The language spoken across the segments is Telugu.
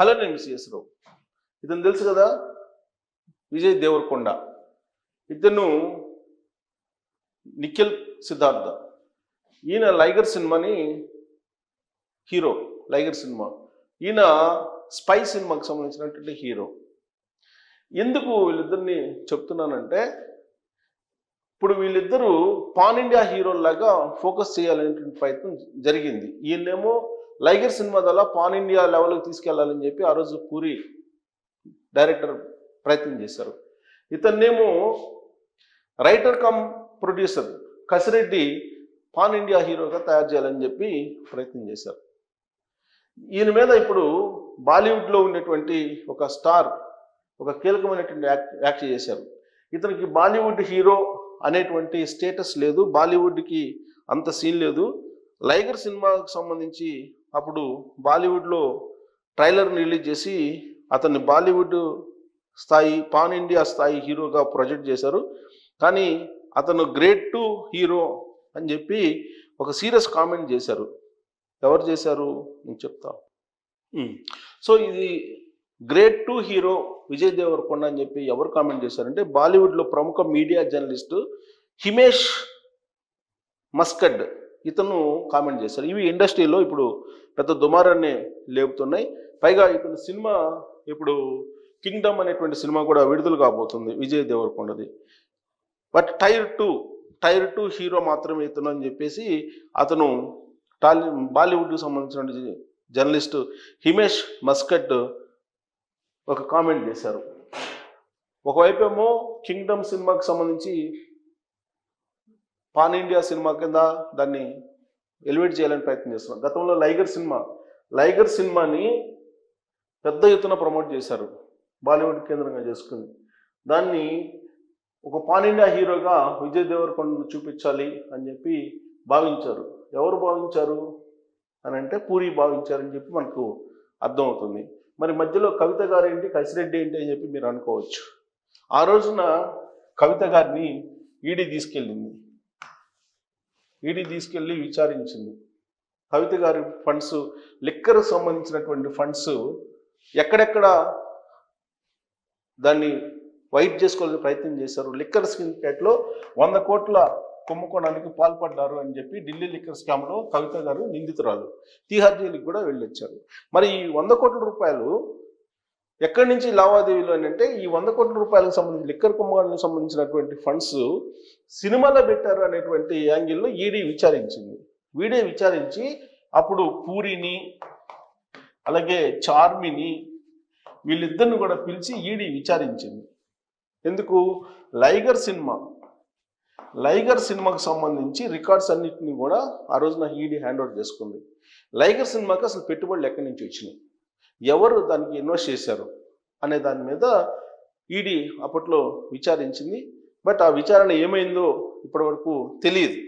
హలో నేను మిస్ఎస్ రావు ఇతను తెలుసు కదా? విజయ్ దేవరకొండ. ఇతను నిఖిల్ సిద్ధార్థ. ఈయన లైగర్ సినిమాని హీరో లైగర్ సినిమా. ఈయన స్పై సినిమాకి సంబంధించినటువంటి హీరో. ఎందుకు వీళ్ళిద్దరిని చెప్తున్నానంటే ఇప్పుడు వీళ్ళిద్దరూ పాన్ ఇండియా హీరోలాగా ఫోకస్ చేయాలనేటువంటి ప్రయత్నం జరిగింది. ఈయనేమో లైగర్ సినిమా ద్వారా పాన్ ఇండియా లెవెల్కి తీసుకెళ్ళాలని చెప్పి ఆ రోజు పూరి డైరెక్టర్ ప్రయత్నం చేశారు. ఇతన్నేమో writer cum producer Kasireddy pan India హీరోగా తయారు చేయాలని చెప్పి ప్రయత్నం చేశారు. ఈయన మీద ఇప్పుడు బాలీవుడ్లో ఉన్నటువంటి ఒక స్టార్ ఒక కీలకమైనటువంటి యాక్ట్ యాక్ట్ చేశారు. ఇతనికి బాలీవుడ్ హీరో అనేటువంటి స్టేటస్ లేదు బాలీవుడ్కి అంత సీన్ లేదు. లైగర్ సినిమాకు సంబంధించి అప్పుడు బాలీవుడ్లో ట్రైలర్ని రిలీజ్ చేసి అతన్ని బాలీవుడ్ స్థాయి పాన్ ఇండియా స్థాయి హీరోగా ప్రొజెక్ట్ చేశారు. కానీ అతను గ్రేట్ టు హీరో అని చెప్పి ఒక సీరియస్ కామెంట్ చేశారు. ఎవరు చేశారు? నేను చెప్తా. సో ఇది great to hero Vijay Deverakonda అని చెప్పి ఎవరు కామెంట్ చేశారంటే బాలీవుడ్లో ప్రముఖ మీడియా జర్నలిస్టు హిమేష్ మస్కడ్. ఇతను కామెంట్ చేశారు. ఇవి ఇండస్ట్రీలో ఇప్పుడు పెద్ద దుమారాన్ని లేపుతున్నాయి. పైగా ఇతను సినిమా ఇప్పుడు కింగ్డమ్ అనేటువంటి సినిమా కూడా విడుదల కాబోతుంది Vijay దేవరకొండది. But tier two tier two hero మాత్రమే ఇతను అని చెప్పేసి అతను టాలీ బాలీవుడ్కి సంబంధించిన జర్నలిస్ట్ హిమేష్ మస్కట్ ఒక కామెంట్ చేశారు. ఒకవైపేమో కింగ్డమ్ సినిమాకి సంబంధించి పాన్ ఇండియా సినిమా కింద దాన్ని ఎలివేట్ చేయాలని ప్రయత్నం చేస్తున్నాం. గతంలో లైగర్ సినిమా లైగర్ సినిమాని పెద్ద ఎత్తున ప్రమోట్ చేశారు. బాలీవుడ్ కేంద్రంగా చేసుకుని దాన్ని ఒక పాన్ ఇండియా హీరోగా విజయ్ దేవరకొండను చూపించాలి అని చెప్పి భావించారు. ఎవరు భావించారు అని అంటే పూరి భావించారని చెప్పి మనకు అర్థమవుతుంది. మరి మధ్యలో కవిత గారు ఏంటి కసిరెడ్డి ఏంటి అని చెప్పి మీరు అనుకోవచ్చు. ఆ రోజున కవిత గారిని ఈడీ తీసుకెళ్ళింది. ఈడీ తీసుకెళ్ళి విచారించింది. కవిత గారి ఫండ్స్ లిక్కర్ సంబంధించినటువంటి ఫండ్స్ ఎక్కడెక్కడ దాన్ని వైట్ చేసుకోవాలని ప్రయత్నం చేశారు. లిక్కర్ సిండికేట్లో వంద కోట్ల కుంభకోణానికి పాల్పడ్డారు అని చెప్పి ఢిల్లీ లిక్కర్ స్కామ్లో కవిత గారు నిందితురాలు. తీహార్ జైలుకి కూడా వెళ్ళొచ్చారు. మరి ఈ వంద కోట్ల రూపాయలు ఎక్కడి నుంచి లావాదేవీలు అని అంటే ఈ వంద కోట్ల రూపాయలకు సంబంధించి లిక్కర్ కుంభకోణానికి సంబంధించినటువంటి ఫండ్స్ సినిమాలో పెట్టారు అనేటువంటి యాంగిల్లో ఈడీ విచారించింది. వీడే విచారించి అప్పుడు పూరిని అలాగే చార్మిని వీళ్ళిద్దరిని కూడా పిలిచి ఈడీ విచారించింది. ఎందుకు? లైగర్ సినిమా. లైగర్ సినిమాకు సంబంధించి రికార్డ్స్ అన్నిటిని కూడా ఆ రోజున ఈడీ హ్యాండ్ ఓవర్ చేసుకుంది. లైగర్ సినిమాకి అసలు పెట్టుబడులు ఎక్కడి నుంచి వచ్చినాయి? ఎవరు దానికి ఇన్వెస్ట్ చేశారు అనే దాని మీద ఈడీ అప్పట్లో విచారించింది. బట్ ఆ విచారణ ఏమైందో ఇప్పటివరకు తెలియదు.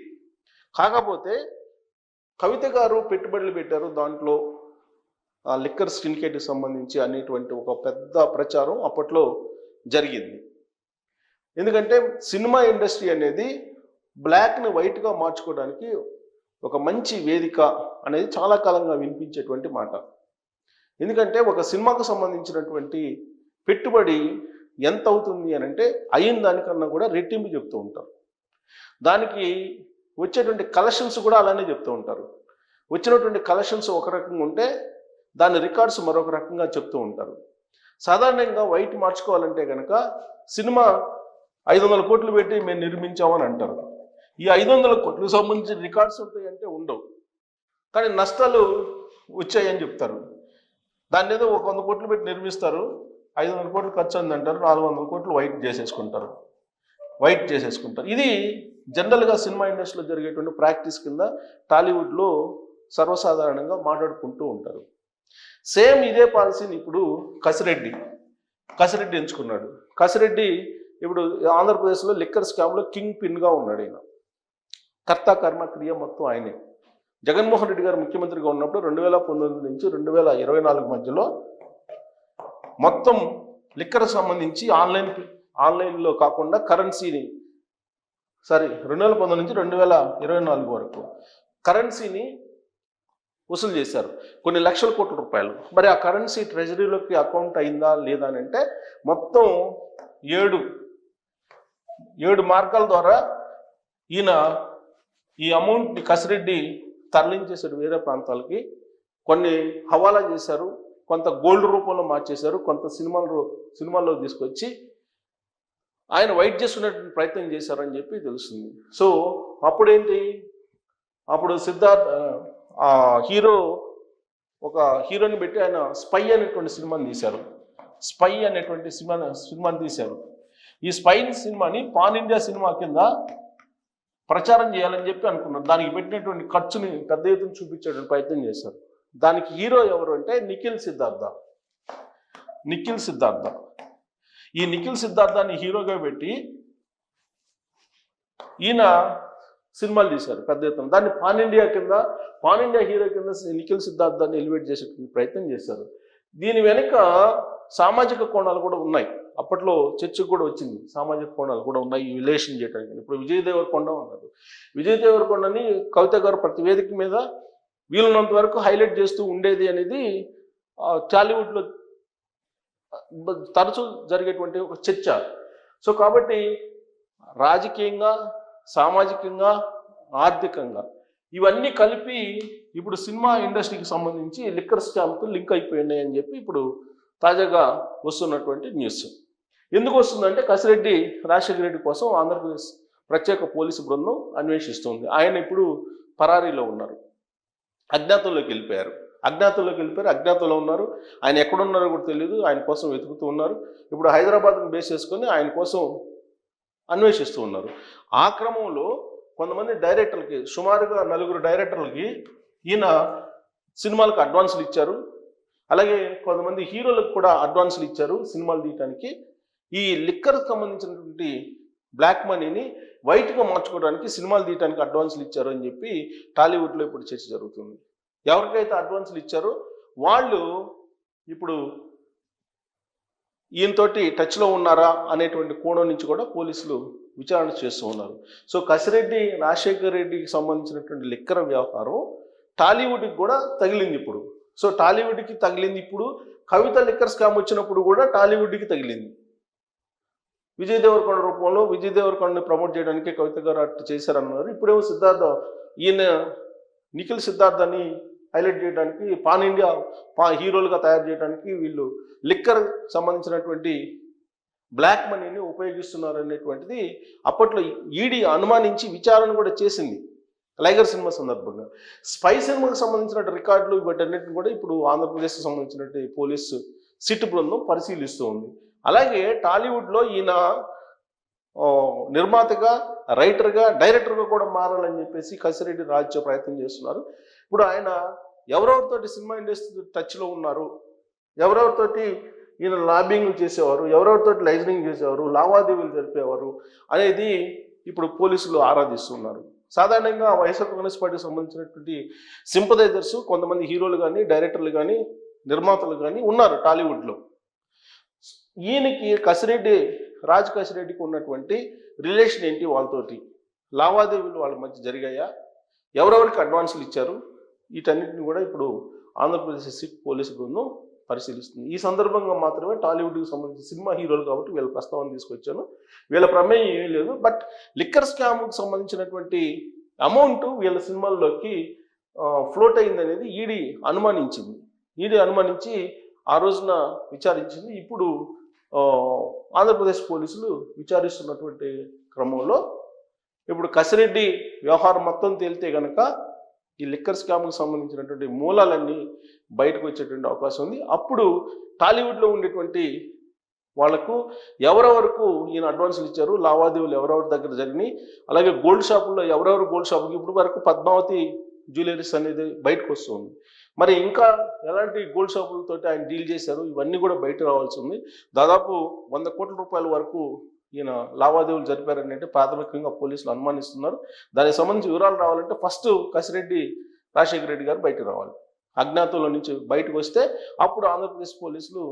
కాకపోతే కవిత గారు పెట్టుబడులు పెట్టారు దాంట్లో. ఆ లిక్కర్ సిండికేట్కి సంబంధించి అనేటువంటి ఒక పెద్ద ప్రచారం అప్పట్లో జరిగింది. ఎందుకంటే సినిమా ఇండస్ట్రీ అనేది బ్లాక్ని వైట్గా మార్చుకోవడానికి ఒక మంచి వేదిక అనేది చాలా కాలంగా వినిపించేటువంటి మాట. ఎందుకంటే ఒక సినిమాకు సంబంధించినటువంటి పెట్టుబడి ఎంత అవుతుంది అని అంటే అయిన దానికన్నా కూడా రెట్టింపు చెప్తూ ఉంటారు. దానికి వచ్చేటువంటి కలెక్షన్స్ కూడా అలానే చెప్తూ ఉంటారు. వచ్చినటువంటి కలెక్షన్స్ ఒక రకంగా ఉంటే దాని రికార్డ్స్ మరొక రకంగా చెప్తూ ఉంటారు. సాధారణంగా వైట్ మార్చుకోవాలంటే కనుక సినిమా ఐదు వందల కోట్లు పెట్టి మేము నిర్మించామని అంటారు. ఈ ఐదు వందల కోట్లకు సంబంధించిన రికార్డ్స్ ఉంటాయంటే ఉండవు. కానీ నష్టాలు వచ్చాయని చెప్తారు. దాన్ని ఏదో ఒక వంద కోట్లు పెట్టి నిర్మిస్తారు. ఐదు వందల కోట్లు ఖర్చు అయింది అంటారు. నాలుగు వందల కోట్లు వైట్ చేసేసుకుంటారు. వైట్ చేసేసుకుంటారు. ఇది జనరల్గా సినిమా ఇండస్ట్రీలో జరిగేటువంటి ప్రాక్టీస్ కింద టాలీవుడ్లో సర్వసాధారణంగా మాట్లాడుకుంటూ ఉంటారు. సేమ్ ఇదే పాలసీని ఇప్పుడు కసిరెడ్డి. కసిరెడ్డి ఎంచుకున్నాడు. కసిరెడ్డి ఇప్పుడు ఆంధ్రప్రదేశ్లో లిక్కర్ స్కామ్లో కింగ్ పిన్గా ఉన్నాడు ఆయన కర్త కర్మ క్రియ మొత్తం ఆయనే. జగన్మోహన్ రెడ్డి గారు ముఖ్యమంత్రిగా ఉన్నప్పుడు రెండు వేల పంతొమ్మిది నుంచి రెండు వేల ఇరవై నాలుగు మధ్యలో మొత్తం లిక్కర్ సంబంధించి ఆన్లైన్ ఆన్లైన్లో కాకుండా కరెన్సీని సారీ రెండు వేల పంతొమ్మిది నుంచి రెండు వేల ఇరవై నాలుగు వరకు కరెన్సీని వసూలు చేశారు. కొన్ని లక్షల కోట్ల రూపాయలు. మరి ఆ కరెన్సీ ట్రెజరీలోకి అకౌంట్ అయిందా లేదా అని అంటే మొత్తం ఏడు ఏడు మార్గాల ద్వారా ఈయన ఈ అమౌంట్ని కసిరెడ్డి తరలించేశాడు వేరే ప్రాంతాలకి. కొన్ని హవాలా చేశారు కొంత గోల్డ్ రూపంలో మార్చేశారు కొంత సినిమాలు సినిమాల్లో తీసుకొచ్చి ఆయన వైట్ చేసుకునేటువంటి ప్రయత్నం చేశారని చెప్పి తెలుస్తుంది. సో అప్పుడేంటి? అప్పుడు సిద్ధార్థ్ ఆ హీరో ఒక హీరోని పెట్టి ఆయన స్పై అనేటువంటి సినిమాని తీశారు. స్పై అనేటువంటి సినిమా సినిమాని తీశారు. ఈ స్పై సినిమాని పాన్ ఇండియా సినిమా కింద ప్రచారం చేయాలని చెప్పి అనుకున్నారు దానికి పెట్టినటువంటి ఖర్చుని పెద్ద ఎత్తున చూపించేటువంటి ప్రయత్నం చేశారు. దానికి హీరో ఎవరు అంటే నిఖిల్ సిద్ధార్థ. నిఖిల్ సిద్ధార్థ. ఈ నిఖిల్ సిద్ధార్థాన్ని హీరోగా పెట్టి ఈయన సినిమాలు తీశారు పెద్ద ఎత్తున. దాన్ని పాన్ ఇండియా కింద పాన్ ఇండియా హీరో కింద నిఖిల్ సిద్ధార్థాన్ని ఎలివేట్ చేసే ప్రయత్నం చేశారు. దీని వెనుక సామాజిక కోణాలు కూడా ఉన్నాయి. అప్పట్లో చర్చకు కూడా వచ్చింది. సామాజిక కోణాలు కూడా ఉన్నాయి ఈ రిలేషన్ చేయడానికి ఇప్పుడు విజయ్ దేవరకొండ ఉన్నారు. విజయ్ దేవరకొండని కవిత గారు ప్రతి వేదిక మీద వీలున్నంత వరకు హైలైట్ చేస్తూ ఉండేది అనేది టాలీవుడ్లో తరచూ జరిగేటువంటి ఒక చర్చ. సో కాబట్టి రాజకీయంగా సామాజికంగా ఆర్థికంగా ఇవన్నీ కలిపి ఇప్పుడు సినిమా ఇండస్ట్రీకి సంబంధించి లిక్కర్ స్టాంప్తో లింక్ అయిపోయినాయి అని చెప్పి ఇప్పుడు తాజాగా వస్తున్నటువంటి న్యూస్. ఎందుకు వస్తుందంటే కసిరెడ్డి రాజశేఖర రెడ్డి కోసం ఆంధ్రప్రదేశ్ ప్రత్యేక పోలీసు బృందం అన్వేషిస్తుంది. ఆయన ఇప్పుడు పరారీలో ఉన్నారు. అజ్ఞాతంలోకి వెళ్ళిపోయారు. అజ్ఞాతంలోకి వెళ్ళిపోయారు. అజ్ఞాతంలో ఉన్నారు. ఆయన ఎక్కడున్నారో కూడా తెలియదు ఆయన కోసం వెతుకుతూ ఉన్నారు. ఇప్పుడు హైదరాబాద్ని బేస్ చేసుకొని ఆయన కోసం అన్వేషిస్తూ ఉన్నారు. ఆ క్రమంలో కొంతమంది డైరెక్టర్లకి సుమారుగా నలుగురు డైరెక్టర్లకి ఈయన సినిమాలకు అడ్వాన్సులు ఇచ్చారు. అలాగే కొంతమంది హీరోలకు కూడా అడ్వాన్సులు ఇచ్చారు. సినిమాలు తీయటానికి ఈ లిక్కర్కి సంబంధించినటువంటి బ్లాక్ మనీని వైట్గా మార్చుకోవడానికి సినిమాలు తీయడానికి అడ్వాన్సులు ఇచ్చారు అని చెప్పి టాలీవుడ్లో ఇప్పుడు చర్చ జరుగుతుంది. ఎవరికైతే అడ్వాన్సులు ఇచ్చారో వాళ్ళు ఇప్పుడు ఈయనతోటి టచ్లో ఉన్నారా అనేటువంటి కోణం నుంచి కూడా పోలీసులు విచారణ చేస్తూ ఉన్నారు. సో కసిరెడ్డి రాజశేఖర్ రెడ్డికి సంబంధించినటువంటి లిక్కర్ వ్యవహారం టాలీవుడ్కి కూడా తగిలింది ఇప్పుడు. సో టాలీవుడ్కి తగిలింది ఇప్పుడు. కవిత లిక్కర్ స్కామ్ వచ్చినప్పుడు కూడా టాలీవుడ్కి తగిలింది. విజయ్ దేవరకొండ రూపంలో విజయ్ దేవరకొండని ప్రమోట్ చేయడానికి కవిత గారు అట్టు చేశారన్నారు. ఇప్పుడేమో సిద్ధార్థ ఈయన నిఖిల్ సిద్ధార్థని హైలైట్ చేయడానికి పాన్ ఇండియా పా హీరోలుగా తయారు చేయడానికి వీళ్ళు లిక్కర్ సంబంధించినటువంటి బ్లాక్ మనీని ఉపయోగిస్తున్నారు అనేటువంటిది అప్పట్లో ఈడీ అనుమానించి విచారణ కూడా చేసింది లైగర్ సినిమా సందర్భంగా. స్పై సినిమాకి సంబంధించిన రికార్డులు వీటన్నిటిని కూడా ఇప్పుడు ఆంధ్రప్రదేశ్కి సంబంధించినటువంటి పోలీసు సిట్ బృందం పరిశీలిస్తూ ఉంది అలాగే టాలీవుడ్లో ఈయన నిర్మాతగా రైటర్గా డైరెక్టర్గా కూడా మారాలని చెప్పేసి కసిరెడ్డి రాజ్య ప్రయత్నం చేస్తున్నారు. ఇప్పుడు ఆయన ఎవరెవరితోటి సినిమా ఇండస్ట్రీ టచ్లో ఉన్నారు? ఎవరెవరితోటి ఈయన లాబింగ్లు చేసేవారు? ఎవరెవరితోటి లైజనింగ్ చేసేవారు? లావాదేవీలు జరిపేవారు? అనేది ఇప్పుడు పోలీసులు ఆరాధిస్తున్నారు. సాధారణంగా వైఎస్ఆర్ కాంగ్రెస్ పార్టీకి సంబంధించినటువంటి సింపదైజర్స్ కొంతమంది హీరోలు కానీ డైరెక్టర్లు కానీ నిర్మాతలు కానీ ఉన్నారు టాలీవుడ్లో. ఈయనకి కసిరెడ్డి రాజ్ కసిరెడ్డికి ఉన్నటువంటి రిలేషన్ ఏంటి వాళ్ళతోటి? లావాదేవీలు వాళ్ళ మధ్య జరిగాయా? ఎవరెవరికి అడ్వాన్సులు ఇచ్చారు? వీటన్నిటిని కూడా ఇప్పుడు ఆంధ్రప్రదేశ్ సిట్ పోలీసు బృందం పరిశీలిస్తుంది. ఈ సందర్భంగా మాత్రమే టాలీవుడ్కి సంబంధించిన సినిమా హీరోలు కాబట్టి వీళ్ళ ప్రస్తావన తీసుకొచ్చాను. వీళ్ళ ప్రమేయం ఏమీ లేదు. బట్ లిక్కర్ స్కామ్కి సంబంధించినటువంటి అమౌంట్ వీళ్ళ సినిమాల్లోకి ఫ్లోట్ అయింది అనేది ఈడీ అనుమానించింది. ఈడీ అనుమానించి ఆ రోజున విచారించింది. ఇప్పుడు ఆంధ్రప్రదేశ్ పోలీసులు విచారిస్తున్నటువంటి క్రమంలో ఇప్పుడు కసిరెడ్డి వ్యవహారం మొత్తం తేలితే గనక ఈ లిక్కర్ స్కామ్కి సంబంధించినటువంటి మూలాలన్నీ బయటకు వచ్చేటువంటి అవకాశం ఉంది. అప్పుడు టాలీవుడ్లో ఉండేటువంటి వాళ్ళకు ఎవరెవరకు ఈయన అడ్వాన్సులు ఇచ్చారు లావాదేవీలు ఎవరెవరి దగ్గర జరిగినాయి అలాగే గోల్డ్ షాపుల్లో ఎవరెవరు గోల్డ్ షాపుకి ఇప్పుడు వరకు పద్మావతి జ్యువెలరీస్ అనేది బయటకు వస్తుంది మరి ఇంకా ఎలాంటి గోల్డ్ షాపులతో ఆయన డీల్ చేశారు? ఇవన్నీ కూడా బయట రావాల్సి ఉంది. దాదాపు వంద కోట్ల రూపాయల వరకు ఈయన లావాదేవీలు జరిపారని అంటే ప్రాథమికంగా పోలీసులు అనుమానిస్తున్నారు. దానికి సంబంధించి వివరాలు రావాలంటే ఫస్ట్ కసిరెడ్డి రాజశేఖర రెడ్డి గారు బయటకు రావాలి. అజ్ఞాతంలో నుంచి బయటకు వస్తే అప్పుడు ఆంధ్రప్రదేశ్ పోలీసులు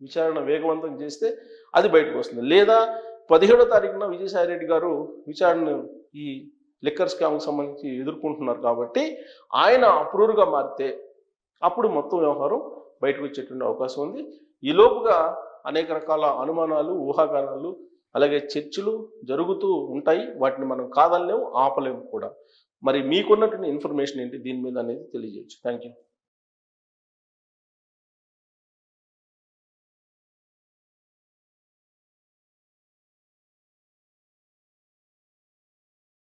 విచారణ వేగవంతం చేస్తే అది బయటకు వస్తుంది. లేదా పదిహేడో తారీఖున విజయసాయి రెడ్డి గారు విచారణ ఈ లిక్కర్ స్కామ్కి సంబంధించి ఎదుర్కొంటున్నారు కాబట్టి ఆయన అప్రూవర్గా మారితే అప్పుడు మొత్తం వ్యవహారం బయటకు వచ్చేటువంటి అవకాశం ఉంది. ఈ లోపుగా అనేక రకాల అనుమానాలు ఊహాగానాలు అలాగే చర్చలు జరుగుతూ ఉంటాయి. వాటిని మనం కాదనలేము ఆపలేము కూడా. మరి మీకున్నటువంటి ఇన్ఫర్మేషన్ ఏంటి? దీని మీద అనేది తెలియజేయచ్చు. Thank you